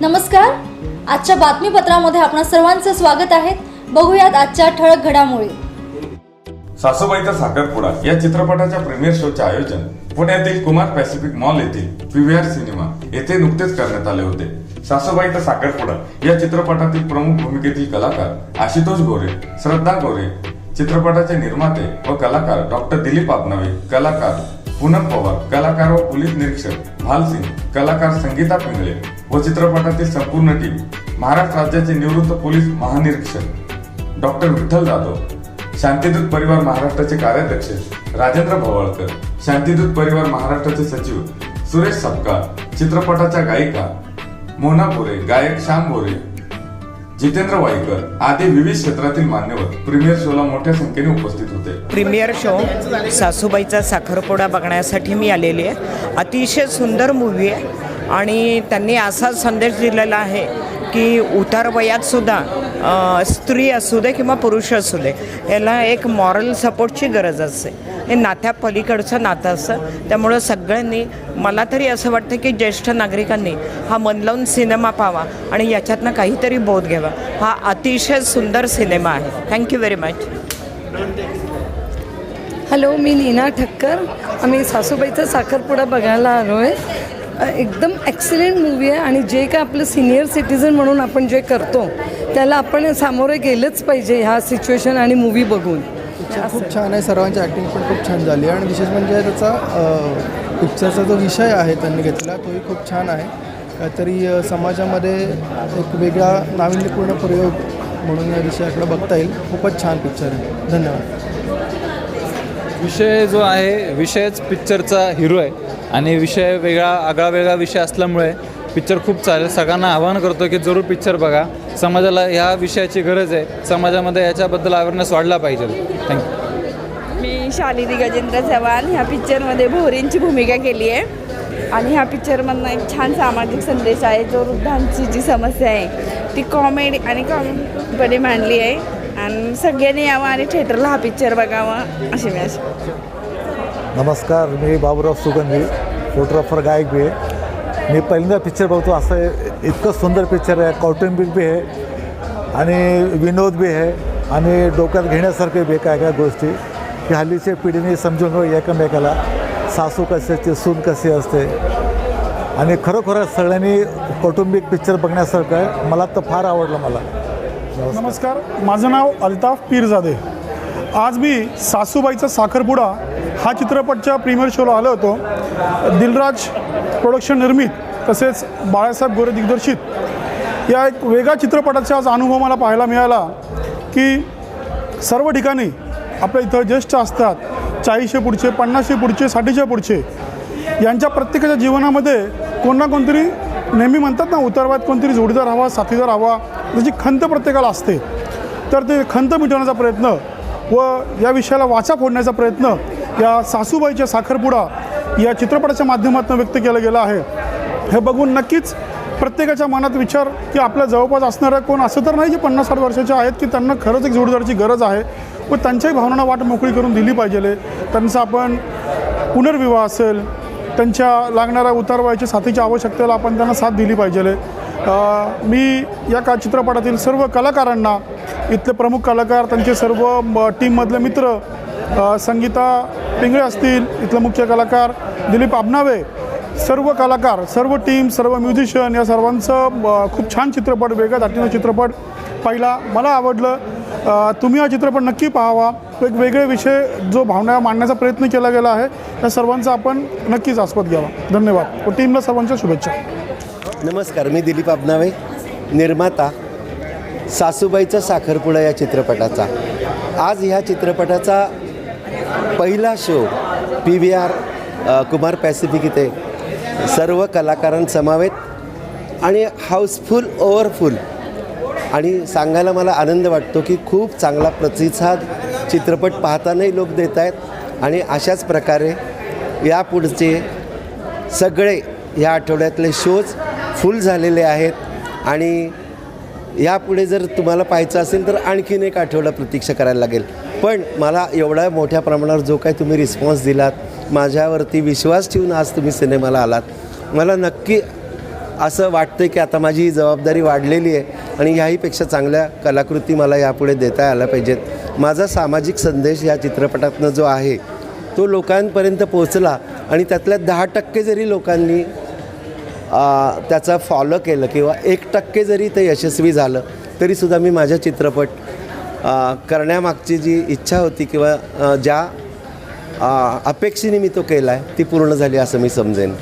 नमस्कार. आजच्या बातमीपत्रामध्ये आपणा सर्वांचं स्वागत आहे. बघूयात आजच्या ठळक घडामोडी. सासूबाईचा साखरपुडा. या चित्रपटाच्या प्रीमियर शोचे आयोजन पुण्यातील कुमार पॅसिफिक मॉल येथील पीव्हीआर सिनेमा येथे नुकतेच करण्यात आले होते. सासूबाईचा साखरपुडा. या चित्रपटातील प्रमुख भूमिकेतील कलाकार आशुतोष गोरे श्रद्धा गोरे चित्रपटाचे निर्माते व कलाकार डॉक्टर दिलीप आपनावे कलाकार पूनम पवार कलाकार व पोलीस निरीक्षक भालसिंग कलाकार संगीता पिंगळे व चित्रपटातील संपूर्ण टीम महाराष्ट्र राज्याचे निवृत्त पोलीस महानिरीक्षक डॉक्टर विठ्ठल जाधव शांतीदूत परिवार महाराष्ट्राचे कार्याध्यक्ष राजेंद्र भवळकर शांतिदूत परिवार महाराष्ट्राचे सचिव सुरेश सपकाळ चित्रपटाच्या गायिका मोना बोरे गायक श्याम बोरे जितेंद्र वाईकर आदी विविध क्षेत्रातील मान्यवर प्रीमियर शोला मोठ्या संख्येने उपस्थित होते. प्रीमियर शो सासूबाईचा साखरपुडा बघण्यासाठी मी आलेली आहे. अतिशय सुंदर मूव्ही आहे आणि त्यांनी असा संदेश दिलेला आहे की उतार वयातसुद्धा सुद्धा स्त्री असू दे किंवा पुरुष असू दे याला एक मॉरल सपोर्टची गरज असते. हे नात्या पलीकडचं नातं असतं त्यामुळं सगळ्यांनी मला तरी असं वाटतं की ज्येष्ठ नागरिकांनी हा मन लावून सिनेमा पाहावा आणि याच्यातनं काहीतरी बोध घ्यावा. हा अतिशय सुंदर सिनेमा आहे. Thank you very much hello मी नीना ठक्कर. आम्ही सासूबाईचा साखरपुडा बघायला आलो आहे एकदम ॲक्सिलेंट मूवी आहे आणि जे काय आपलं सिनियर सिटीजन म्हणून आपण जे करतो त्याला आपण सामोरे गेलंच पाहिजे ह्या सिच्युएशन आणि मूवी बघून. पिक्चर खूप छान आहे सर्वांची ॲक्टिंग पण खूप छान झाली आहे. आणि विशेष म्हणजे त्याचा पिक्चरचा जो विषय आहे त्यांनी घेतला तोही खूप छान आहे. काहीतरी समाजामध्ये एक वेगळा नाविन्यपूर्ण प्रयोग म्हणून या विषयाकडे बघता येईल. खूपच छान पिक्चर आहे. धन्यवाद. विषय जो आहे विषयच पिक्चरचा हिरो आहे. आणि विषय वेगळा आगळा वेगळा विषय असल्यामुळे पिक्चर खूप चालेल. सगळ्यांना आवाहन करतो की जरूर पिक्चर बघा. समाजाला ह्या विषयाची गरज आहे. समाजामध्ये याच्याबद्दल अवेअरनेस वाढला पाहिजे. थँक्यू मी शालिनी गजेंद्र चव्हाण ह्या पिक्चरमध्ये भोरींची भूमिका केली आहे. आणि ह्या पिक्चरमधनं एक छान सामाजिक संदेश आहे. जो वृद्धांची जी समस्या आहे ती कॉमेडी आणि कॉमेडीपणे मांडली आहे. आणि सगळ्यांनी यावं आणि थिएटरला हा पिक्चर बघावा. अशी मी अशी नमस्कार मी बाबूराव सुगंधी फोटोग्राफर गायक बी आहे. मी पहिल्यांदा पिक्चर बघतो असं इतकं सुंदर पिक्चर आहे कौटुंबिक बी आहे आणि विनोद बी आहे आणि डोक्यात घेण्यासारखे बी काय काय गोष्टी. की हल्लीच्या पिढीने समजून घेऊ एकमेकाला सासू कशी असते सून कशी असते. आणि खरोखर सगळ्यांनी कौटुंबिक पिक्चर बघण्यासारखं आहे. मला तर फार आवडलं मला. नमस्कार माझं नाव अल्ताफ पीरजादे. आज मी सासूबाईचा साखरपुडा हा चित्रपटच्या प्रीमियर शोला आलो होतो. दिलराज प्रोडक्शन निर्मित तसेच बाळासाहेब गोरे दिग्दर्शित या एक वेगळ्या चित्रपटाचा आज अनुभव मला पाहायला मिळाला की सर्व ठिकाणी आपल्या इथं ज्येष्ठ असतात चाळीसशे पुढचे पन्नासशे पुढचे साठीच्या पुढचे यांच्या प्रत्येकाच्या जीवनामध्ये कोण ना कोणतरी नेहमी म्हणतात ना उतरवात कोणतरी जोडीदार हवा साथीदार हवा त्याची खंत प्रत्येकाला असते. तर ते खंत मिटवण्याचा प्रयत्न व या विषयाला वाचा फोडण्याचा प्रयत्न या सासूबाईच्या साखरपुडा या चित्रपटाच्या माध्यमातून व्यक्त केलं गेलं आहे. हे बघून नक्कीच प्रत्येकाच्या मनात विचार की आपल्या जवळपास असणाऱ्या कोण असं तर नाही जे पन्नास साठ वर्षाचे आहेत की त्यांना खरंच एक जोडीदाराची गरज आहे. व त्यांच्याही भावनांना वाट मोकळी करून दिली पाहिजे. त्यांचा आपण पुनर्विवाह असेल त्यांच्या लागणाऱ्या उतारवायच्या साथीच्या आवश्यकतेला आपण त्यांना साथ दिली पाहिजे. मी या का चित्रपटातील सर्व कलाकारांना इथले प्रमुख कलाकार त्यांचे सर्व म- टीममधले मित्र संगीता पिंगळे असतील इथले मुख्य कलाकार दिलीप आबनावे सर्व कलाकार सर्व टीम सर्व म्युझिशियन या सर्वांचं खूप छान चित्रपट वेगळ्या दाटीनं चित्रपट पाहिला. मला आवडलं तुम्ही हा चित्रपट नक्की पाहावा. एक वेगळे विषय जो भावना मांडण्याचा प्रयत्न केला गेला आहे त्या सर्वांचा आपण नक्कीच आस्वाद घ्यावा. धन्यवाद. व टीमला सर्वांच्या शुभेच्छा. नमस्कार मी दिलीप आबनावे निर्माता सासूबाईचा साखरपुडा या चित्रपटाचा. आज ह्या चित्रपटाचा पहिला show P V R Kumar Pacific इथे. सर्व कलाकारांसमावेत आणि हाऊसफुल ओव्हरफुल. आणि सांगायला मला आनंद वाटतो की खूप चांगला प्रतिसाद चित्रपट पाहतानाही लोक देत आहेत. आणि अशाच प्रकारे यापुढचे सगळे या आठवड्यातले शोज फुल झालेले आहेत. आणि यापुढे जर तुम्हाला पाहायचं असेल तर आणखीन एक आठवडा प्रतीक्षा करायला लागेल. पण मला एवढ्या मोठ्या प्रमाणावर जो काही तुम्ही रिस्पॉन्स दिलात माझ्यावरती विश्वास ठेवून आज तुम्ही सिनेमाला आलात. मला नक्की असं वाटतं की आता माझी ही जबाबदारी वाढलेली आहे आणि ह्याहीपेक्षा चांगल्या कलाकृती मला यापुढे देता आल्या पाहिजेत. माझा सामाजिक संदेश या चित्रपटातनं जो आहे तो लोकांपर्यंत पोचला आणि त्यातल्या दहा टक्के जरी लोकांनी त्याचा फॉलो केलं किंवा एक टक्के जरी ते यशस्वी झालं तरीसुद्धा मी माझ्या चित्रपट करण्यामागची जी इच्छा होती किंवा ज्या अपेक्षेने मी तो केला आहे ती पूर्ण झाली असं मी समजेन.